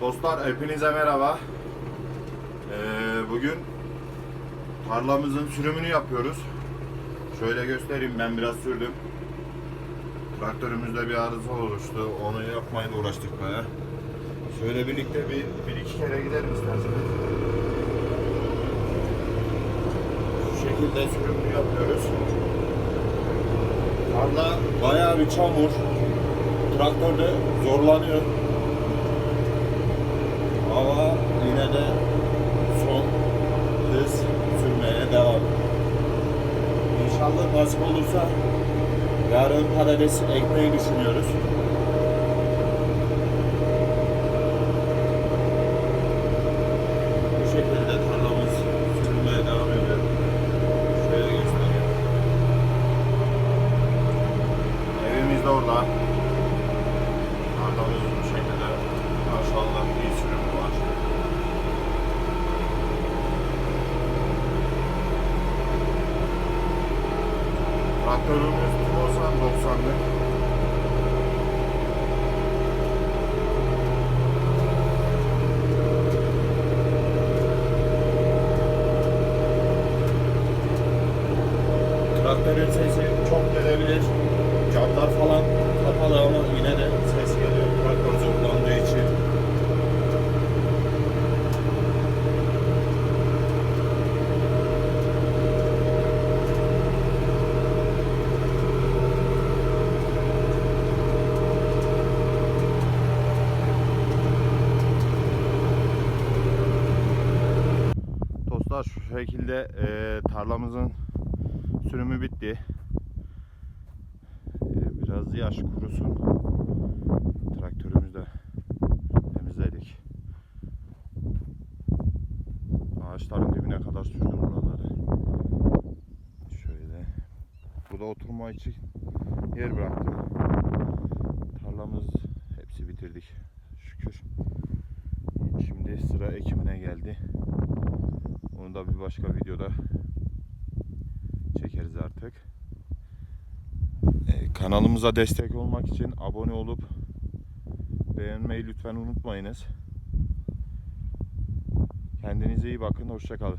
Dostlar hepinize merhaba. Ee, bugün tarlamızın sürümünü yapıyoruz. Şöyle göstereyim ben biraz sürdüm. Traktörümüzde bir arıza oluştu. Onu yapmaya da uğraştık baya. Şöyle birlikte bir, bir iki kere gidelim isterseniz. Şu şekilde sürümünü yapıyoruz. Tarla bayağı bir çamur. Traktör de zorlanıyor. Ama yine de son hız sürmeye devam. İnşallah nasip olursa yarın patates ekmeği düşünüyoruz. Bu şekilde tarlamız sürmeye devam ediyor. Şöyle göstereyim. Evimiz de orada. Tarlamız bu şekilde. Maşallah iyi sürüm var. Traktörümüz Tumosan 90'lık. Traktörün sesi çok gelebilir. Camlar falan kapalı ama yine de Dostlar şu şekilde e, tarlamızın sürümü bitti. E, biraz yaş kurusun. Traktörümüzü de temizledik. Ağaçların dibine kadar sürdüm buraları. Şöyle. Burada oturma için yer bıraktım. Tarlamız hepsi bitirdik. Şükür. Şimdi sıra ekimine geldi. Da bir başka videoda çekeriz artık. Ee, kanalımıza destek olmak için abone olup beğenmeyi lütfen unutmayınız. Kendinize iyi bakın. Hoşçakalın.